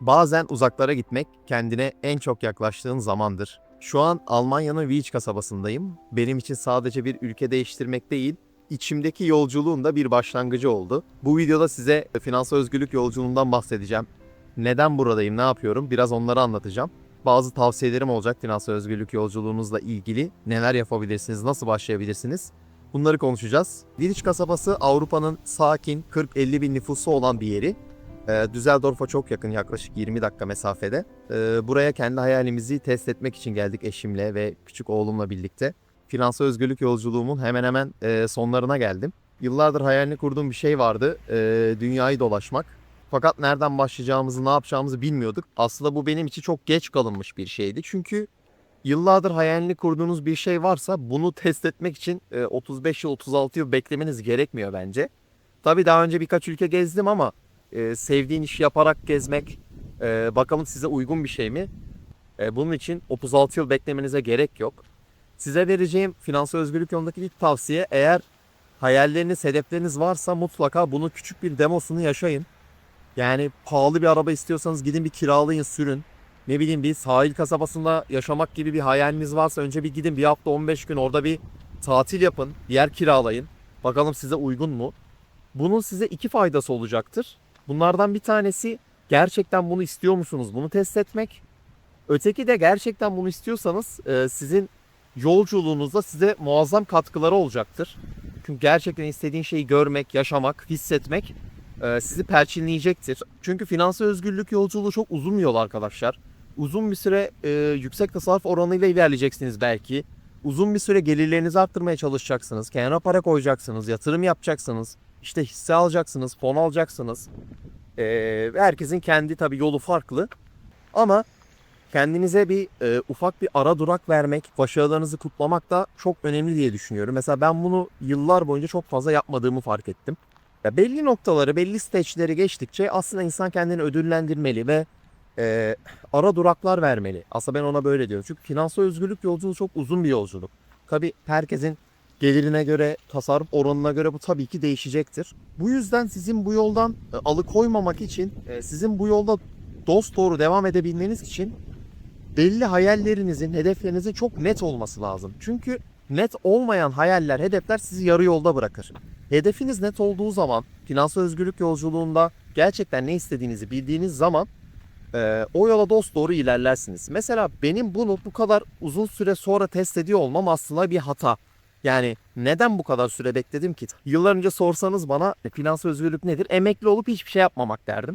Bazen uzaklara gitmek kendine en çok yaklaştığın zamandır. Şu an Almanya'nın Wiech kasabasındayım. Benim için sadece bir ülke değiştirmek değil, içimdeki yolculuğun da bir başlangıcı oldu. Bu videoda size finansal özgürlük yolculuğundan bahsedeceğim. Neden buradayım, ne yapıyorum biraz onları anlatacağım. Bazı tavsiyelerim olacak finansal özgürlük yolculuğunuzla ilgili. Neler yapabilirsiniz, nasıl başlayabilirsiniz? Bunları konuşacağız. Wiech kasabası Avrupa'nın sakin 40-50 bin nüfusu olan bir yeri. Ee, Düsseldorf'a çok yakın yaklaşık 20 dakika mesafede. Ee, buraya kendi hayalimizi test etmek için geldik eşimle ve küçük oğlumla birlikte. Finansal özgürlük yolculuğumun hemen hemen e, sonlarına geldim. Yıllardır hayalini kurduğum bir şey vardı. e, dünyayı dolaşmak. Fakat nereden başlayacağımızı, ne yapacağımızı bilmiyorduk. Aslında bu benim için çok geç kalınmış bir şeydi. Çünkü yıllardır hayalini kurduğunuz bir şey varsa bunu test etmek için e, 35 yıl, 36 yıl beklemeniz gerekmiyor bence. Tabii daha önce birkaç ülke gezdim ama e, sevdiğin işi yaparak gezmek e, bakalım size uygun bir şey mi? E, bunun için 36 yıl beklemenize gerek yok. Size vereceğim finansal özgürlük yolundaki ilk tavsiye eğer hayalleriniz, hedefleriniz varsa mutlaka bunu küçük bir demosunu yaşayın. Yani pahalı bir araba istiyorsanız gidin bir kiralayın, sürün. Ne bileyim bir sahil kasabasında yaşamak gibi bir hayaliniz varsa önce bir gidin bir hafta 15 gün orada bir tatil yapın, bir yer kiralayın. Bakalım size uygun mu? Bunun size iki faydası olacaktır. Bunlardan bir tanesi gerçekten bunu istiyor musunuz? Bunu test etmek. Öteki de gerçekten bunu istiyorsanız e, sizin yolculuğunuzda size muazzam katkıları olacaktır. Çünkü gerçekten istediğin şeyi görmek, yaşamak, hissetmek e, sizi perçinleyecektir. Çünkü finansal özgürlük yolculuğu çok uzun bir yol arkadaşlar. Uzun bir süre e, yüksek tasarruf oranıyla ilerleyeceksiniz belki. Uzun bir süre gelirlerinizi arttırmaya çalışacaksınız. Kenara para koyacaksınız, yatırım yapacaksınız. İşte hisse alacaksınız, fon alacaksınız. Ee, herkesin kendi tabii yolu farklı. Ama kendinize bir e, ufak bir ara durak vermek, başarılarınızı kutlamak da çok önemli diye düşünüyorum. Mesela ben bunu yıllar boyunca çok fazla yapmadığımı fark ettim. Ya belli noktaları, belli stage'leri geçtikçe aslında insan kendini ödüllendirmeli ve e, ara duraklar vermeli. Aslında ben ona böyle diyorum. Çünkü finansal özgürlük yolculuğu çok uzun bir yolculuk. Tabii herkesin gelirine göre, tasarruf oranına göre bu tabii ki değişecektir. Bu yüzden sizin bu yoldan e, alıkoymamak için, e, sizin bu yolda dost doğru devam edebilmeniz için belli hayallerinizin, hedeflerinizin çok net olması lazım. Çünkü net olmayan hayaller, hedefler sizi yarı yolda bırakır. Hedefiniz net olduğu zaman, finansal özgürlük yolculuğunda gerçekten ne istediğinizi bildiğiniz zaman e, o yola dost doğru ilerlersiniz. Mesela benim bunu bu kadar uzun süre sonra test ediyor olmam aslında bir hata. Yani neden bu kadar süre bekledim ki? Yıllar önce sorsanız bana "E, finansal özgürlük nedir? Emekli olup hiçbir şey yapmamak derdim.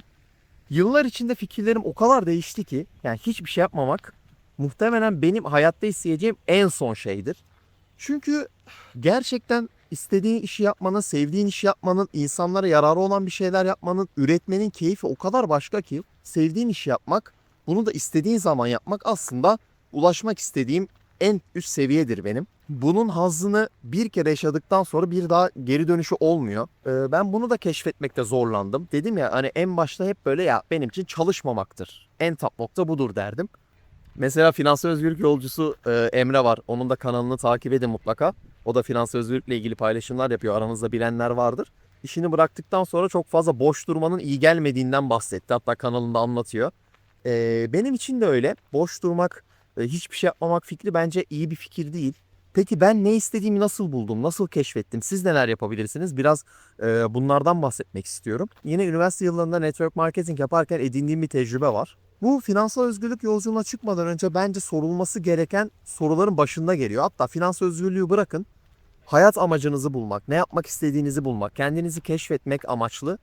Yıllar içinde fikirlerim o kadar değişti ki yani hiçbir şey yapmamak muhtemelen benim hayatta isteyeceğim en son şeydir. Çünkü gerçekten istediğin işi yapmanın, sevdiğin işi yapmanın, insanlara yararı olan bir şeyler yapmanın, üretmenin keyfi o kadar başka ki sevdiğin işi yapmak, bunu da istediğin zaman yapmak aslında ulaşmak istediğim en üst seviyedir benim. Bunun hazzını bir kere yaşadıktan sonra bir daha geri dönüşü olmuyor. Ee, ben bunu da keşfetmekte zorlandım. Dedim ya hani en başta hep böyle ya benim için çalışmamaktır. En top nokta budur derdim. Mesela finansal özgürlük yolcusu e, Emre var. Onun da kanalını takip edin mutlaka. O da finansal özgürlükle ilgili paylaşımlar yapıyor. Aranızda bilenler vardır. İşini bıraktıktan sonra çok fazla boş durmanın iyi gelmediğinden bahsetti. Hatta kanalında anlatıyor. Ee, benim için de öyle. Boş durmak, e, hiçbir şey yapmamak fikri bence iyi bir fikir değil. Peki ben ne istediğimi nasıl buldum, nasıl keşfettim? Siz neler yapabilirsiniz? Biraz e, bunlardan bahsetmek istiyorum. Yine üniversite yıllarında network marketing yaparken edindiğim bir tecrübe var. Bu finansal özgürlük yolculuğuna çıkmadan önce bence sorulması gereken soruların başında geliyor. Hatta finansal özgürlüğü bırakın. Hayat amacınızı bulmak, ne yapmak istediğinizi bulmak, kendinizi keşfetmek amaçlı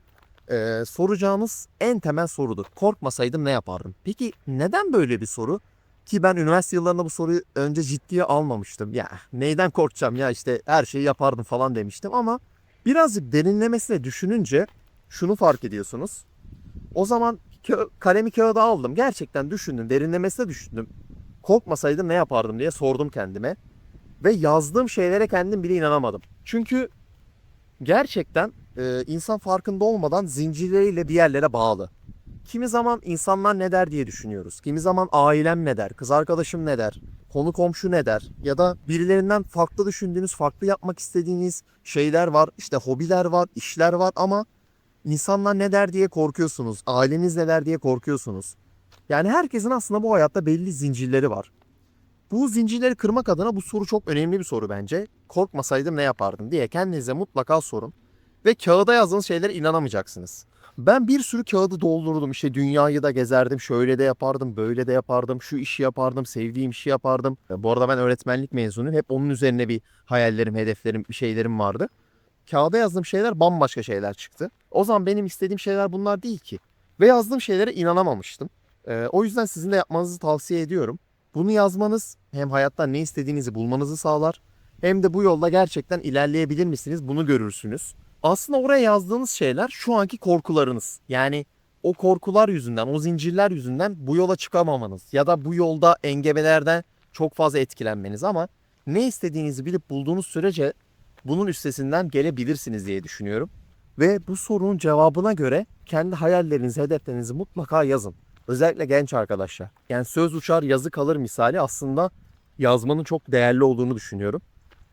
e, soracağınız en temel sorudur. Korkmasaydım ne yapardım? Peki neden böyle bir soru? Ki ben üniversite yıllarında bu soruyu önce ciddiye almamıştım. Ya neyden korkacağım ya işte her şeyi yapardım falan demiştim ama birazcık derinlemesine düşününce şunu fark ediyorsunuz. O zaman kö- kalemi kağıda aldım. Gerçekten düşündüm. Derinlemesine düşündüm. Korkmasaydım ne yapardım diye sordum kendime. Ve yazdığım şeylere kendim bile inanamadım. Çünkü gerçekten e, insan farkında olmadan zincirleriyle bir yerlere bağlı. Kimi zaman insanlar ne der diye düşünüyoruz. Kimi zaman ailem ne der, kız arkadaşım ne der, konu komşu ne der ya da birilerinden farklı düşündüğünüz, farklı yapmak istediğiniz şeyler var. İşte hobiler var, işler var ama İnsanlar ne der diye korkuyorsunuz. Aileniz ne der diye korkuyorsunuz. Yani herkesin aslında bu hayatta belli zincirleri var. Bu zincirleri kırmak adına bu soru çok önemli bir soru bence. Korkmasaydım ne yapardım diye kendinize mutlaka sorun. Ve kağıda yazdığınız şeylere inanamayacaksınız. Ben bir sürü kağıdı doldurdum. İşte dünyayı da gezerdim. Şöyle de yapardım, böyle de yapardım. Şu işi yapardım, sevdiğim işi yapardım. E, Bu arada ben öğretmenlik mezunuyum. Hep onun üzerine bir hayallerim, hedeflerim, bir şeylerim vardı. Kağıda yazdığım şeyler bambaşka şeyler çıktı. O zaman benim istediğim şeyler bunlar değil ki. Ve yazdığım şeylere inanamamıştım. E, o yüzden sizin de yapmanızı tavsiye ediyorum. Bunu yazmanız hem hayatta ne istediğinizi bulmanızı sağlar. Hem de bu yolda gerçekten ilerleyebilir misiniz bunu görürsünüz. Aslında oraya yazdığınız şeyler şu anki korkularınız. Yani o korkular yüzünden, o zincirler yüzünden bu yola çıkamamanız ya da bu yolda engebelerden çok fazla etkilenmeniz ama ne istediğinizi bilip bulduğunuz sürece bunun üstesinden gelebilirsiniz diye düşünüyorum. Ve bu sorunun cevabına göre kendi hayallerinizi, hedeflerinizi mutlaka yazın. Özellikle genç arkadaşlar. Yani söz uçar yazı kalır misali aslında yazmanın çok değerli olduğunu düşünüyorum.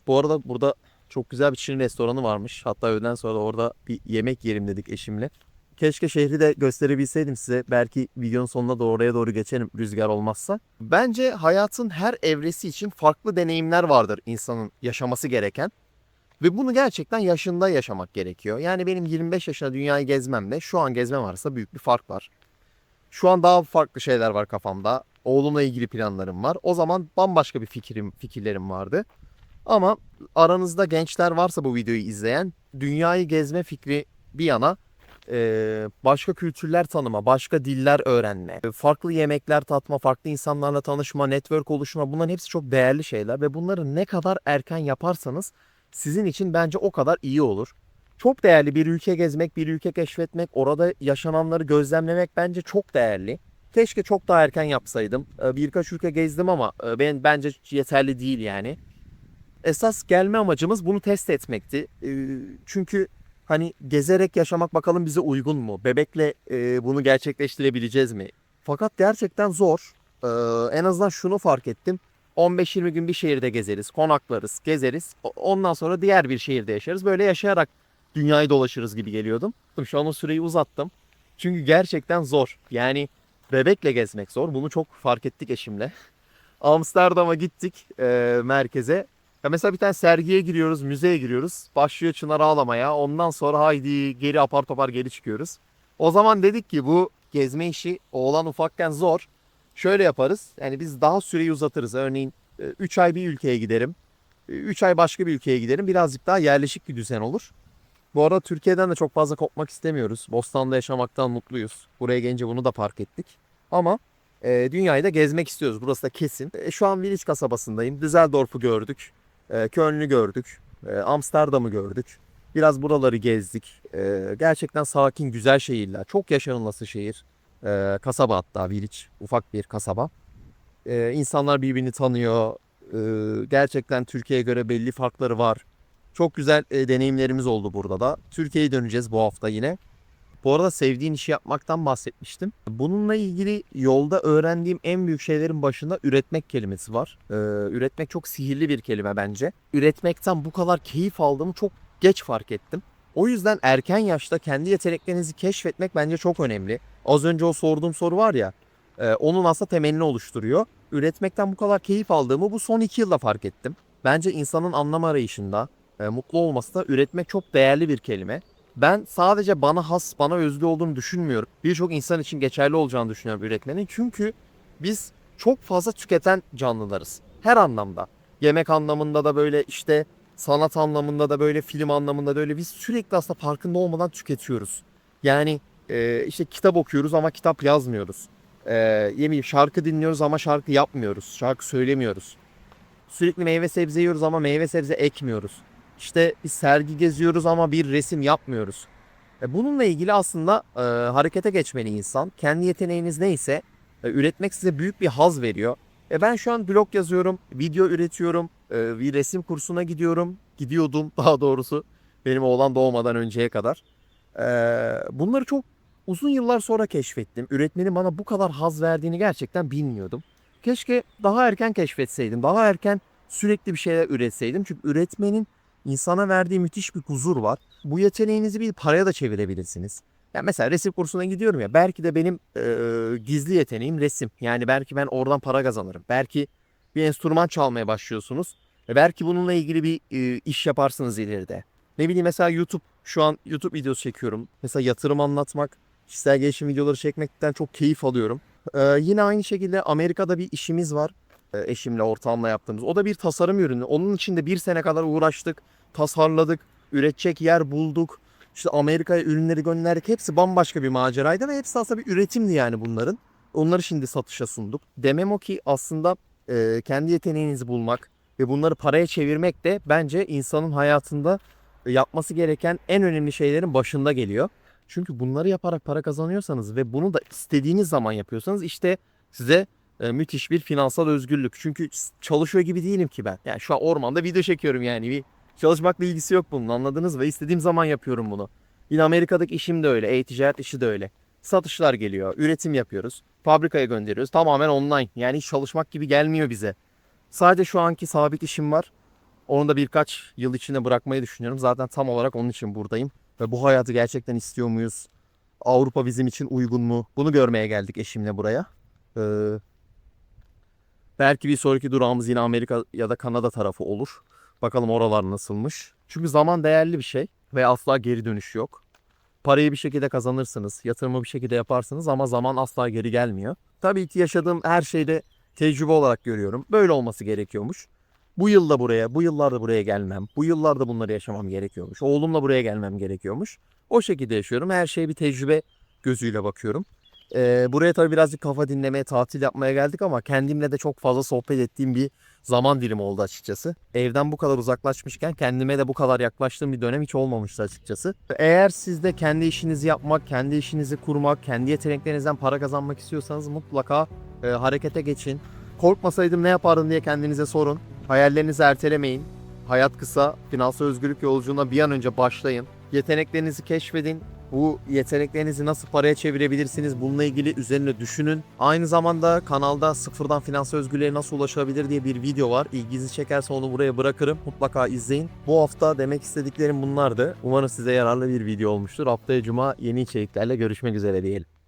Bu arada burada çok güzel bir Çin restoranı varmış. Hatta öğleden sonra da orada bir yemek yerim dedik eşimle. Keşke şehri de gösterebilseydim size. Belki videonun sonuna doğru oraya doğru geçerim rüzgar olmazsa. Bence hayatın her evresi için farklı deneyimler vardır insanın yaşaması gereken. Ve bunu gerçekten yaşında yaşamak gerekiyor. Yani benim 25 yaşında dünyayı gezmemle şu an gezmem arasında büyük bir fark var. Şu an daha farklı şeyler var kafamda. Oğlumla ilgili planlarım var. O zaman bambaşka bir fikrim, fikirlerim vardı. Ama aranızda gençler varsa bu videoyu izleyen dünyayı gezme fikri bir yana başka kültürler tanıma, başka diller öğrenme, farklı yemekler tatma, farklı insanlarla tanışma, network oluşma bunların hepsi çok değerli şeyler ve bunları ne kadar erken yaparsanız sizin için bence o kadar iyi olur. Çok değerli bir ülke gezmek, bir ülke keşfetmek, orada yaşananları gözlemlemek bence çok değerli. Keşke çok daha erken yapsaydım. Birkaç ülke gezdim ama ben bence yeterli değil yani. Esas gelme amacımız bunu test etmekti. Ee, Çünkü hani gezerek yaşamak bakalım bize uygun mu? Bebekle e, bunu gerçekleştirebileceğiz mi? Fakat gerçekten zor. Ee, En azından şunu fark ettim. 15-20 gün bir şehirde gezeriz, konaklarız, gezeriz. Ondan sonra diğer bir şehirde yaşarız. Böyle yaşayarak dünyayı dolaşırız gibi geliyordum. Şu an o süreyi uzattım. Çünkü gerçekten zor. Yani bebekle gezmek zor. Bunu çok fark ettik eşimle. Amsterdam'a gittik e, merkeze. Ya mesela bir tane sergiye giriyoruz, müzeye giriyoruz. Başlıyor Çınar ağlamaya. Ondan sonra haydi geri apar topar geri çıkıyoruz. O zaman dedik ki bu gezme işi oğlan ufakken zor. Şöyle yaparız. Yani biz daha süreyi uzatırız. Örneğin 3 ay bir ülkeye giderim. 3 ay başka bir ülkeye giderim. Birazcık daha yerleşik bir düzen olur. Bu arada Türkiye'den de çok fazla kopmak istemiyoruz. Bostan'da yaşamaktan mutluyuz. Buraya gelince bunu da fark ettik. Ama e, dünyayı da gezmek istiyoruz. Burası da kesin. E, şu an Village kasabasındayım. Düsseldorf'u gördük. E, Köln'ü gördük. E, Amsterdam'ı gördük. Biraz buraları gezdik. E, gerçekten sakin, güzel şehirler. Çok yaşanılması şehir. E, kasaba hatta Village. Ufak bir kasaba. E, insanlar birbirini tanıyor. Gerçekten Türkiye'ye göre belli farkları var. Çok güzel e, deneyimlerimiz oldu burada da. Türkiye'ye döneceğiz bu hafta yine. Bu arada sevdiğin işi yapmaktan bahsetmiştim. Bununla ilgili yolda öğrendiğim en büyük şeylerin başında üretmek kelimesi var. Ee, üretmek çok sihirli bir kelime bence. Üretmekten bu kadar keyif aldığımı çok geç fark ettim. O yüzden erken yaşta kendi yeteneklerinizi keşfetmek bence çok önemli. Az önce o sorduğum soru var ya, e, onun aslında temelini oluşturuyor. Üretmekten bu kadar keyif aldığımı bu son iki yılda fark ettim. Bence insanın anlam arayışında, e, mutlu olması da üretmek çok değerli bir kelime. Ben sadece bana has, bana özgü olduğunu düşünmüyorum. Birçok insan için geçerli olacağını düşünüyorum üretmenin. Çünkü biz çok fazla tüketen canlılarız. Her anlamda. Yemek anlamında da böyle işte sanat anlamında da böyle film anlamında da öyle biz sürekli aslında farkında olmadan tüketiyoruz. Yani e, işte kitap okuyoruz ama kitap yazmıyoruz. E, yemeği şarkı dinliyoruz ama şarkı yapmıyoruz. Şarkı söylemiyoruz. Sürekli meyve sebze yiyoruz ama meyve sebze ekmiyoruz. İşte bir sergi geziyoruz ama bir resim yapmıyoruz. E, bununla ilgili aslında e, harekete geçmeli insan. Kendi yeteneğiniz neyse e, üretmek size büyük bir haz veriyor. E, ben şu an blog yazıyorum, video üretiyorum, e, bir resim kursuna gidiyorum. Gidiyordum daha doğrusu benim oğlan doğmadan önceye kadar. E, bunları çok uzun yıllar sonra keşfettim. Üretmenin bana bu kadar haz verdiğini gerçekten bilmiyordum. Keşke daha erken keşfetseydim, daha erken sürekli bir şeyler üretseydim. Çünkü üretmenin insana verdiği müthiş bir huzur var. Bu yeteneğinizi bir paraya da çevirebilirsiniz. Ya mesela resim kursuna gidiyorum ya belki de benim eee, gizli yeteneğim resim. Yani belki ben oradan para kazanırım. Belki bir enstrüman çalmaya başlıyorsunuz. Ve belki bununla ilgili bir eee, iş yaparsınız ileride. Ne bileyim mesela YouTube şu an YouTube videosu çekiyorum. Mesela yatırım anlatmak, kişisel gelişim videoları çekmekten çok keyif alıyorum. Eee, yine aynı şekilde Amerika'da bir işimiz var. Eee, eşimle ortağımla yaptığımız. O da bir tasarım ürünü. Onun için de bir sene kadar uğraştık, tasarladık, üretecek yer bulduk. İşte Amerika'ya ürünleri gönderdik. Hepsi bambaşka bir maceraydı ve hepsi aslında bir üretimdi yani bunların. Onları şimdi satışa sunduk. Demem o ki aslında e, kendi yeteneğinizi bulmak ve bunları paraya çevirmek de bence insanın hayatında yapması gereken en önemli şeylerin başında geliyor. Çünkü bunları yaparak para kazanıyorsanız ve bunu da istediğiniz zaman yapıyorsanız işte size e, müthiş bir finansal özgürlük. Çünkü çalışıyor gibi değilim ki ben. Yani şu an ormanda video çekiyorum yani bir Çalışmakla ilgisi yok bunun anladınız ve istediğim zaman yapıyorum bunu. Yine Amerika'daki işim de öyle, e-ticaret işi de öyle. Satışlar geliyor, üretim yapıyoruz, fabrikaya gönderiyoruz. Tamamen online. Yani hiç çalışmak gibi gelmiyor bize. Sadece şu anki sabit işim var. Onu da birkaç yıl içinde bırakmayı düşünüyorum. Zaten tam olarak onun için buradayım. Ve bu hayatı gerçekten istiyor muyuz? Avrupa bizim için uygun mu? Bunu görmeye geldik eşimle buraya. Ee, belki bir sonraki durağımız yine Amerika ya da Kanada tarafı olur. Bakalım oralar nasılmış. Çünkü zaman değerli bir şey ve asla geri dönüş yok. Parayı bir şekilde kazanırsınız, yatırımı bir şekilde yaparsınız ama zaman asla geri gelmiyor. Tabii ki yaşadığım her şeyde tecrübe olarak görüyorum. Böyle olması gerekiyormuş. Bu yılda buraya, bu yıllarda buraya gelmem, bu yıllarda bunları yaşamam gerekiyormuş. Oğlumla buraya gelmem gerekiyormuş. O şekilde yaşıyorum. Her şeye bir tecrübe gözüyle bakıyorum. Ee, buraya tabii birazcık kafa dinlemeye, tatil yapmaya geldik ama kendimle de çok fazla sohbet ettiğim bir zaman dilimi oldu açıkçası. Evden bu kadar uzaklaşmışken kendime de bu kadar yaklaştığım bir dönem hiç olmamıştı açıkçası. Eğer siz de kendi işinizi yapmak, kendi işinizi kurmak, kendi yeteneklerinizden para kazanmak istiyorsanız mutlaka e, harekete geçin. Korkmasaydım ne yapardım diye kendinize sorun. Hayallerinizi ertelemeyin. Hayat kısa, finansal özgürlük yolculuğuna bir an önce başlayın. Yeteneklerinizi keşfedin. Bu yeteneklerinizi nasıl paraya çevirebilirsiniz bununla ilgili üzerine düşünün. Aynı zamanda kanalda sıfırdan finansal özgürlüğe nasıl ulaşabilir diye bir video var. İlginizi çekerse onu buraya bırakırım. Mutlaka izleyin. Bu hafta demek istediklerim bunlardı. Umarım size yararlı bir video olmuştur. Haftaya cuma yeni içeriklerle görüşmek üzere diyelim.